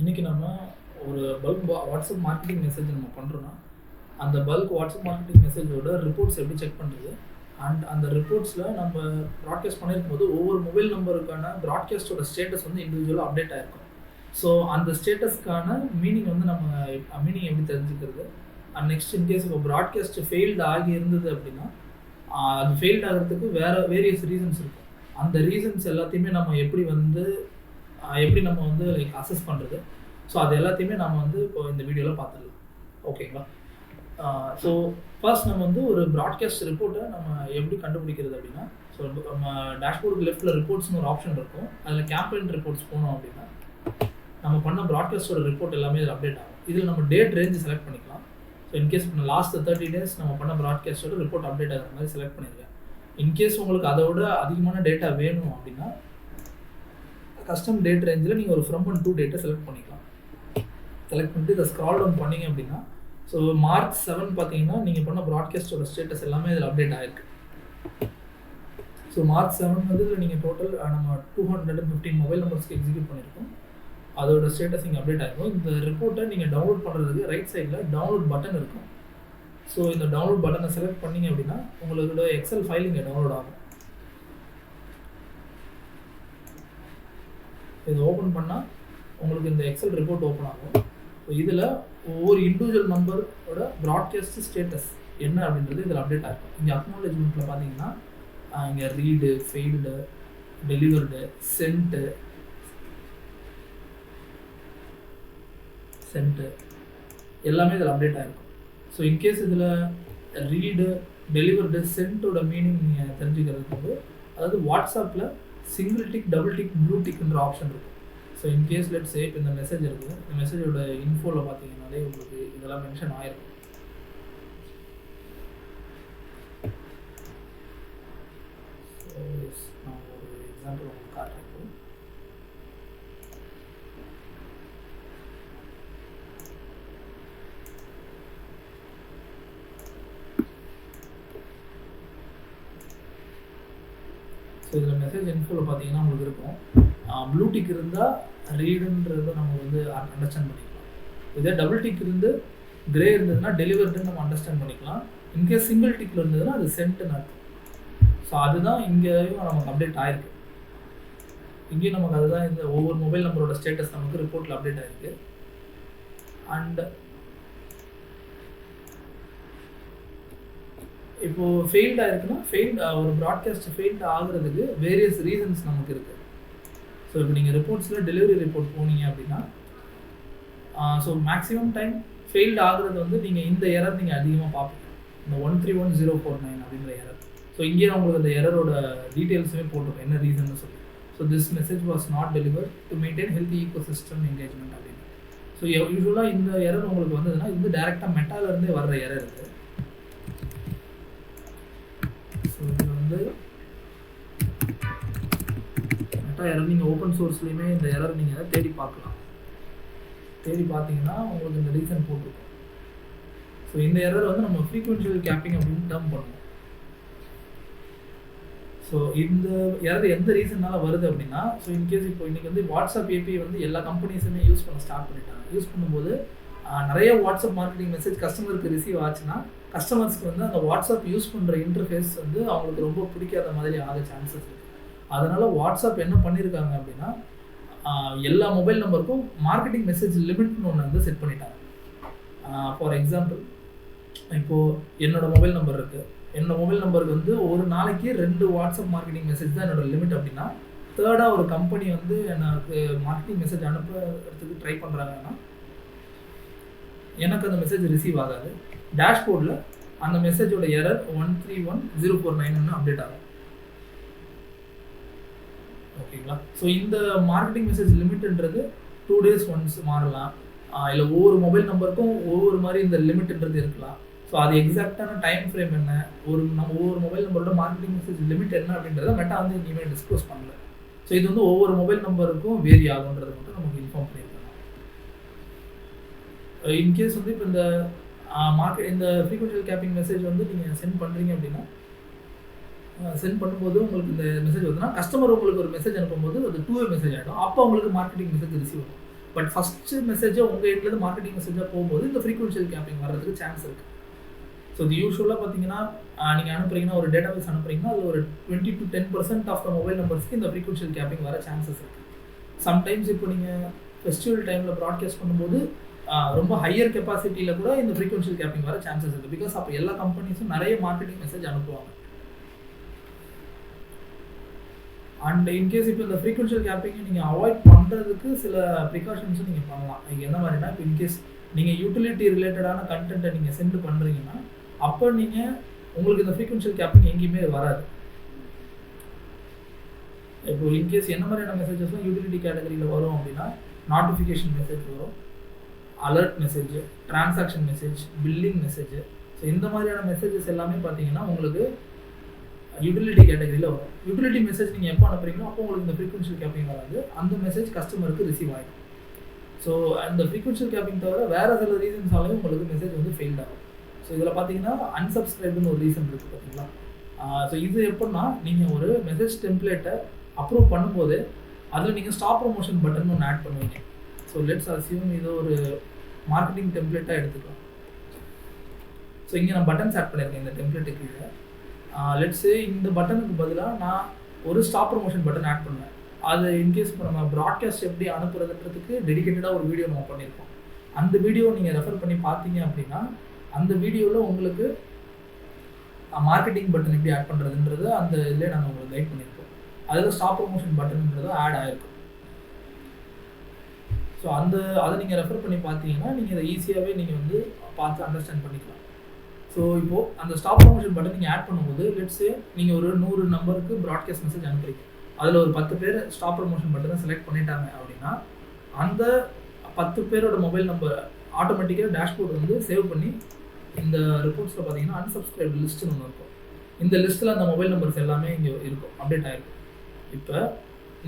இன்றைக்கி நம்ம ஒரு பல்க் வாட்ஸ்அப் மார்க்கெட்டிங் மெசேஜ் நம்ம பண்ணுறோன்னா அந்த பல்க் வாட்ஸ்அப் மார்க்கெட்டிங் மெசேஜோட ரிப்போர்ட்ஸ் எப்படி செக் பண்ணுறது அண்ட் அந்த ரிப்போர்ட்ஸில் நம்ம ப்ராட்காஸ்ட் பண்ணியிருக்கும் போது ஒவ்வொரு மொபைல் நம்பருக்கான ப்ராட்காஸ்ட்டோட ஸ்டேட்டஸ் வந்து இண்டிவிஜுவலாக அப்டேட் ஆயிருக்கும். ஸோ அந்த ஸ்டேட்டஸ்க்கான மீனிங் வந்து நம்ம மீனிங் எப்படி தெரிஞ்சுக்கிறது? அண்ட் நெக்ஸ்ட் இன்கேஸ் இப்போ ப்ராட்காஸ்ட் ஃபெயில்டு ஆகி இருந்தது அப்படின்னா அது ஃபெயில்ட் ஆகிறதுக்கு வேறு வேரியஸ் ரீசன்ஸ் இருக்கும். அந்த ரீசன்ஸ் எல்லாத்தையுமே நம்ம எப்படி வந்து எப்படி நம்ம வந்து லைக் அசஸ் பண்ணுறது ஸோ அது எல்லாத்தையுமே நம்ம வந்து இப்போ இந்த வீடியோவில் பார்த்துடலாம். ஓகேங்களா ஸோ ஃபர்ஸ்ட் நம்ம வந்து ஒரு ப்ராட்காஸ்ட் ரிப்போர்ட்டை நம்ம எப்படி கண்டுபிடிக்கிறது அப்படின்னா ஸோ நம்ம டேஷ்போர்டுக்கு லெஃப்ட்டில் ரிப்போர்ட்ஸ்னு ஒரு ஆப்ஷன் இருக்கும். அதில் கேம்பெயின் ரிப்போர்ட்ஸ் போனோம் அப்படின்னா நம்ம பண்ண ப்ராட்காஸ்டோட ரிப்போர்ட் எல்லாமே இதில் அப்டேட் ஆகும். இதில் நம்ம டேட் ரேஞ்சு செலக்ட் பண்ணிக்கலாம். ஸோ இன்கேஸ் இப்போ லாஸ்ட் தேர்ட்டி டேஸ் நம்ம பண்ண ப்ராட்காஸ்டோட ரிப்போர்ட் அப்டேட் ஆகிற மாதிரி செலக்ட் பண்ணியிருக்கேன் இன்கேஸ் உங்களுக்கு அதை விட அதிகமான டேட்டா வேணும் அப்படின்னா கஸ்டம் டேட் ரேஞ்சில் நீங்கள் ஒரு ஃப்ரம் அண்ட் டூ டேட்டை செலக்ட் பண்ணிக்கலாம். செலக்ட் பண்ணிட்டு இதை ஸ்க்ரால் டவுன் பண்ணீங்க அப்படின்னா ஸோ மார்ச் செவன் பார்த்தீங்கன்னா நீங்கள் பண்ண ப்ராட்காஸ்டோட ஸ்டேட்டஸ் எல்லாமே இதில் அப்டேட் ஆயிருக்கு. ஸோ மார்ச் செவன் வந்து நீங்கள் டோட்டல் நம்ம two hundred and fifteen mobile நம்பர்ஸ்க்கு execute பண்ணியிருக்கோம் அதோட ஸ்டேட்டஸ் இங்கே அப்டேட் ஆகிருக்கும் இந்த ரிப்போர்ட்டை நீங்கள் டவுன்லோட் பண்ணுறதுக்கு ரைட் சைடில் டவுன்லோட் பட்டன் இருக்கும். ஸோ இந்த டவுன்லோட் பட்டனை செலக்ட் பண்ணிங்க அப்படின்னா உங்களோட எக்ஸல் ஃபைல் இங்கே டவுன்லோட் ஆகும். இதை ஓப்பன் பண்ணால் உங்களுக்கு இந்த எக்ஸல் ரிப்போர்ட் ஓப்பன் ஆகும். ஸோ இதில் ஒவ்வொரு இண்டிவிஜுவல் நம்பரோட ப்ராட்காஸ்ட் ஸ்டேட்டஸ் என்ன அப்படின்றது இதில் அப்டேட் ஆகும் இங்கே அக்னாலேஜ்மெண்ட்டில் பார்த்தீங்கன்னா இங்கே read failed delivered sent sent எல்லாமே இதில் அப்டேட் ஆகிருக்கும் ஸோ இன்கேஸ் இதில் ரீடு டெலிவர்டு சென்ட்டோட மீனிங் நீங்கள் தெரிஞ்சுக்கிறதுக்கு வந்து அதாவது வாட்ஸ்அப்பில் single tick double tick blue டிக்ன்ற option இருக்கும். So in case let say இப்போ இந்த மெசேஜ் இருக்குது இந்த மெசேஜோட இன்ஃபோவில் பார்த்தீங்கன்னாலே உங்களுக்கு இதெல்லாம் மென்ஷன் ஆயிருக்கும் நான் ஒரு எக்ஸாம்பிள் உங்களுக்கு காட்டுறேன் இப்போ. ஸோ இதில் மெசேஜ் இன்ஃபோவில் பார்த்தீங்கன்னா உங்களுக்கு இருக்கும். ப்ளூ டிக் இருந்தால் ரீடுன்றதை நம்ம வந்து அண்டர்ஸ்டாண்ட் பண்ணிக்கலாம். இதே டபுள் டிக் இருந்து கிரே இருந்ததுன்னா டெலிவர்டுன்னு நம்ம அண்டர்ஸ்டாண்ட் பண்ணிக்கலாம். இன்கேஸ் சிங்கிள் டிக்கில் இருந்ததுன்னா அது சென்ட்டுன்னு அர்த்தம். ஸோ அதுதான் இங்கேயும் நமக்கு அப்டேட் ஆயிருக்கு. இங்கேயும் நமக்கு அதுதான் இந்த ஒவ்வொரு மொபைல் நம்பரோட ஸ்டேட்டஸ் நமக்கு ரிப்போர்ட்டில் அப்டேட் ஆயிருக்கு. அண்ட் இப்போ ஃபெயில்ட் ஆயிருக்குன்னா ஃபெயில்ட் ஒரு ப்ராட்காஸ்ட் ஃபெயில்ட் ஆகுறதுக்கு வேரியஸ் ரீசன்ஸ் நமக்கு இருக்கு. ஸோ இப்போ நீங்கள் ரிப்போர்ட்ஸில் டெலிவரி ரிப்போர்ட் போனீங்க அப்படின்னா ஸோ மேக்ஸிமம் டைம் ஃபெயில்ட் ஆகுறது வந்து நீங்கள் இந்த எரர் நீங்கள் அதிகமாக பார்ப்பீங்க. இந்த one three one zero four nine அப்படின்ற எரர் ஸோ இங்கேயே உங்களுக்கு அந்த எரரோட டீட்டெயில்ஸுமே போட்டிருக்கோம். என்ன ரீசன்னு சொல்லி. So this message was not deliver to maintain health ecosystem engagement அப்படின்னு ஸோ யூஸ்வலாக இந்த எரர் உங்களுக்கு வந்ததுன்னா இது டேரெக்டாக மெட்டாலேருந்தே வர்ற எரர் இருக்குது ஸோ இது வந்து மெட்டா எரர் நீங்கள் ஓப்பன் சோர்ஸ்லேயுமே இந்த எரர் நீங்கள் தேடி பார்க்கலாம். தேடி பார்த்தீங்கன்னா உங்களுக்கு இந்த ரீசன் போட்டிருக்கும். ஸோ இந்த எரர் வந்து நம்ம ஃப்ரீக்வென்ஷியல் கேப்பிங் அப்படின்னு டேர்ம் பண்ணுவோம். ஸோ இந்த எரர் எந்த ரீசன்னால வருது அப்படின்னா ஸோ இன்கேஸ் இப்போ இன்றைக்கி வந்து வாட்ஸ்அப் ஏபிஐ வந்து எல்லா கம்பெனிஸுமே யூஸ் பண்ண ஸ்டார்ட் பண்ணிட்டாங்க. யூஸ் பண்ணும்போது நிறைய வாட்ஸ்அப் மார்க்கெட்டிங் மெசேஜ் கஸ்டமருக்கு ரிசீவ் ஆச்சுன்னா கஸ்டமர்ஸ்க்கு வந்து அந்த வாட்ஸ்அப் யூஸ் பண்ணுற இன்டர்ஃபேஸ் வந்து அவங்களுக்கு ரொம்ப பிடிக்காத மாதிரி ஆக சான்சஸ் இருக்குது அதனால் வாட்ஸ்அப் என்ன பண்ணியிருக்காங்க அப்படின்னா எல்லா மொபைல் நம்பருக்கும் மார்க்கெட்டிங் மெசேஜ் லிமிட்னு ஒன்று வந்து செட் பண்ணிட்டாங்க. ஃபார் எக்ஸாம்பிள் இப்போது என்னோடய மொபைல் நம்பர் இருக்குது என்னோடய மொபைல் நம்பருக்கு வந்து ஒரு நாளைக்கு ரெண்டு வாட்ஸ்அப் மார்க்கெட்டிங் மெசேஜ் தான் என்னோடய லிமிட் அப்படின்னா தேர்டாக ஒரு கம்பெனி வந்து எனக்கு மார்க்கெட்டிங் மெசேஜ் அனுப்புறதுக்கு ட்ரை பண்ணுறாங்கன்னா எனக்கு அந்த மெசேஜ் ரிசீவ் ஆகாது. டேஷ்போர்டில் அந்த மெசேஜோட error one three one zero four nine ஒன்று அப்டேட் ஆகும். ஓகேங்களா ஸோ இந்த மார்க்கெட்டிங் மெசேஜ் லிமிட்ன்றது டூ டேஸ் ஒன்ஸ் மாறலாம். இல்லை ஒவ்வொரு மொபைல் நம்பருக்கும் ஒவ்வொரு மாதிரி இந்த லிமிட்ன்றது இருக்கலாம். ஸோ அது எக்ஸாக்டான டைம் ஃப்ரேம் என்ன? ஒரு நம்ம ஒவ்வொரு மொபைல் நம்பரோட மார்க்கெட்டிங் மெசேஜ் லிமிட் என்ன அப்படின்றத மெட்டா வந்து இனிமேல் டிஸ்க்ளோஸ் பண்ணல. ஸோ இது வந்து ஒவ்வொரு மொபைல் நம்பருக்கும் வேரி ஆகுன்றது மட்டும் நமக்கு இன்ஃபார்ம் பண்ணி இன்கேஸ் வந்து இப்போ இந்த மார்க்கெட் இந்த ஃப்ரீக்வென்ஷியல் கேப்பிங் மெசேஜ் வந்து நீங்கள் சென்ட் பண்ணுறீங்க அப்படின்னா சென்ட் பண்ணும்போது உங்களுக்கு இந்த மெசேஜ் வந்துன்னா கஸ்டமர் உங்களுக்கு ஒரு மெசேஜ் அனுப்பும்போது அது டூ மெசேஜ் ஆகிடும் அப்போ உங்களுக்கு மார்க்கெட்டிங் மெசேஜ் ரிசீவ் ஆகும். பட் ஃபஸ்ட்டு மெசேஜாக உங்கள் எண்ட்லேருந்து மார்க்கெட்டிங் மெசேஜாக போகும்போது இந்த ஃப்ரீக்வன்ஷியல் கேப்பிங் வர்றதுக்கு சான்ஸ் இருக்குது ஸோ இது யூஸ்வலாக பார்த்தீங்கன்னா நீங்கள் அனுப்புறீங்கன்னா ஒரு டேட்டா பேஸ் அனுப்புறீங்கன்னா அதில் ஒரு twenty to ten percent of the mobile நம்பர்ஸ்க்கு இந்த ஃப்ரீக்வன்ஷியல் கேப்பிங் வர சான்சஸ் இருக்குது சம்டைம்ஸ் இப்போ நீங்கள் ஃபெஸ்டிவல் டைமில் ப்ராட்காஸ்ட் பண்ணும்போது ரொம்ப ஹையர் கெப்பாசிட்டியில் கூட இந்த ஃப்ரீக்வன்ஷியல் கேப்பிங் வர சான்சஸ் இருக்குது பிகாஸ் அப்போ எல்லா கம்பெனிஸும் நிறைய மார்க்கெட்டிங் மெசேஜ் அனுப்புவாங்க. அண்ட் இன்கேஸ் இப்போ இந்த ஃப்ரீக்வன்ஷியல் கேப்பிங்கை நீங்கள் அவாய்ட் பண்ணுறதுக்கு சில ப்ரிகாஷன்ஸும் நீங்கள் பண்ணலாம். நீங்கள் என்ன மாதிரினா இப்போ இன்கேஸ் நீங்கள் யூட்டிலிட்டி ரிலேட்டடான கண்டென்ட்டை நீங்கள் சென்ட் பண்ணுறீங்கன்னா அப்போ நீங்கள் உங்களுக்கு இந்த ஃப்ரீக்வன்ஷியல் கேப்பிங் எங்கேயுமே வராது. இப்போ இன்கேஸ் என்ன மாதிரியான மெசேஜஸ்லாம் யூட்டிலிட்டி கேட்டகரியில் வரும் அப்படின்னா நோட்டிஃபிகேஷன் மெசேஜ் வரும். Alert message transaction message billing message so இந்த மாதிரியான மெசேஜஸ் எல்லாமே பார்த்தீங்கன்னா உங்களுக்கு uh, யூட்டிலிட்டி கேட்டகரியில் வரும். யூட்டிலிட்டி மெசேஜ் நீங்கள் எப்போ அனுப்புறீங்களோ அப்போ உங்களுக்கு இந்த ஃப்ரீக்வன்ஷியல் கேப்பிங் வராது. அந்த மெசேஜ் கஸ்டமருக்கு ரிசீவ் ஆகிடும் ஸோ அந்த ஃப்ரீக்வன்ஷியல் கேப்பிங் தவிர வேறு சில ரீசன்ஸாலையும் உங்களுக்கு மெசேஜ் வந்து ஃபெயில் ஆகும். ஸோ இதில் பார்த்தீங்கன்னா அன்சப்ஸ்கிரைப்னு ஒரு ரீசன் இருக்குது பார்த்தீங்களா? Uh, ஸோ இது எப்படின்னா நீங்கள் ஒரு மெசேஜ் டெம்ப்ளேட்டை அப்ரூவ் பண்ணும்போது அதில் நீங்கள் ஸ்டாப் ப்ரொமோஷன் பட்டன் ஒன்று ஆட் பண்ணுவீங்க. ஸோ லெட்ஸ் அசியூம் இது ஒரு மார்க்கெட்டிங் டெம்ப்ளேட்டாக எடுத்துக்கலாம். ஸோ இங்கே நான் பட்டன்ஸ் ஆட் பண்ணியிருக்கேன் இந்த டெம்ப்ளேட்டுக்கு கீழே. லெட்ஸு இந்த பட்டனுக்கு பதிலாக நான் ஒரு ஸ்டாப் ப்ரொமோஷன் பட்டன் ஆட் பண்ணுவேன். அது இன்கேஸ் இப்போ நம்ம ப்ராட்காஸ்ட் எப்படி அனுப்புறதுன்றதுக்கு டெடிகேட்டடாக ஒரு வீடியோ நம்ம பண்ணியிருக்கோம். அந்த வீடியோ நீங்கள் ரெஃபர் பண்ணி பார்த்தீங்க அப்படின்னா அந்த வீடியோவில் உங்களுக்கு மார்க்கெட்டிங் பட்டன் எப்படி ஆட் பண்ணுறதுன்றது அந்த இதில் நாங்கள் உங்களுக்கு கைட் பண்ணியிருக்கோம். அதில் ஸ்டாப் ப்ரொமோஷன் பட்டன்ன்றது ஆட் ஆகிருக்கும் ஸோ அந்த அதை நீங்கள் ரெஃபர் பண்ணி பார்த்தீங்கன்னா நீங்கள் இதை ஈஸியாகவே நீங்கள் வந்து பார்த்து அண்டர்ஸ்டாண்ட் பண்ணிக்கலாம். ஸோ இப்போது அந்த ஸ்டாப் ப்ரொமோஷன் பட்டன் நீங்கள் ஆட் பண்ணும்போது லெட்ஸே நீங்கள் ஒரு நூறு நம்பருக்கு ப்ராட்காஸ்ட் மெசேஜ் அனுப்புறீங்க. அதில் ஒரு பத்து பேர் ஸ்டாப் ப்ரொமோஷன் பட்டனை செலக்ட் பண்ணிட்டாங்க அப்படின்னா அந்த பத்து பேரோட மொபைல் நம்பர் ஆட்டோமேட்டிக்காக டேஷ்போர்ட் வந்து சேவ் பண்ணி இந்த ரிப்போர்ட்ஸில் பார்த்தீங்கன்னா அன்சப்ஸ்கிரைப் லிஸ்ட்டுன்னு ஒன்று இருக்கும். இந்த லிஸ்ட்டில் அந்த மொபைல் நம்பர்ஸ் எல்லாமே இங்கே இருக்கும் அப்டேட் ஆகிருக்கும் இப்போ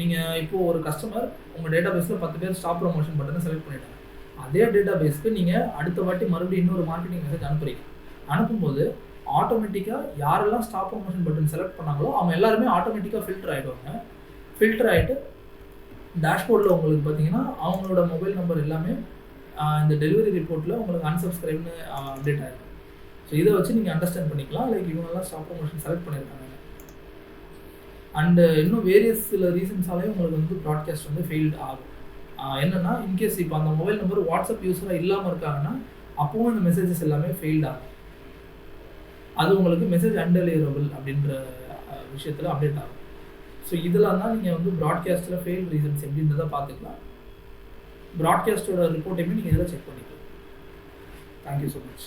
நீங்கள் இப்போது ஒரு கஸ்டமர் உங்கள் டேட்டா பேஸில் பத்து பேர் ஸ்டாப் ப்ரொமோஷன் பட்டனை செலக்ட் பண்ணிட்டாங்க. அதே டேட்டா பேஸ்க்கு நீங்கள் அடுத்த வாட்டி மறுபடியும் இன்னொரு மார்க்கெட்டிங் மெசேஜ் அனுப்புறீங்க. அனுப்பும்போது ஆட்டோமேட்டிக்காக யாரெல்லாம் ஸ்டாப் ப்ரொமோஷன் பட்டன் செலக்ட் பண்ணாங்களோ அவங்க எல்லாருமே ஆட்டோமேட்டிக்காக ஃபில்டர் ஆகிடுவாங்க ஃபில்டர் ஆகிட்டு டேஷ்போர்டில் உங்களுக்கு பார்த்தீங்கன்னா அவங்களோட மொபைல் நம்பர் எல்லாமே இந்த டெலிவரி ரிப்போர்ட்டில் உங்களுக்கு அன்சப்ஸ்கிரைப்னு அப்டேட் ஆகிருக்கும் ஸோ இதை வச்சு நீங்கள் அண்டர்ஸ்டாண்ட் பண்ணிக்கலாம். லைக் இவங்கெல்லாம் ஸ்டாப் ப்ரொமோஷன் செலக்ட் பண்ணியிருக்காங்க அண்டு uh, இன்னும் வேரியஸ் சில ரீசன்ஸாலேயும் உங்களுக்கு வந்து ப்ராட்காஸ்ட் வந்து ஃபெயில்ட் ஆகும். என்னென்னா என்னன்னா இன்கேஸ் இப்போ அந்த மொபைல் நம்பர் வாட்ஸ்அப் யூஸராக இல்லாமல் இருக்காங்கன்னா அப்பவும் இந்த மெசேஜஸ் எல்லாமே ஃபெயில்ட் ஆகும். அது உங்களுக்கு மெசேஜ் அன்டெலிவரபிள் அப்படின்ற விஷயத்தில் அப்டேட் ஆகும். ஸோ இதெல்லாம் தான் நீங்கள் வந்து ப்ராட்காஸ்ட்டில் ஃபெயில் ரீசன்ஸ் எப்படின்றத பார்த்துக்கலாம். ப்ராட்காஸ்ட்டோட ரிப்போர்ட்டையுமே நீங்கள் இதில் செக் பண்ணிக்கலாம். Thank you so much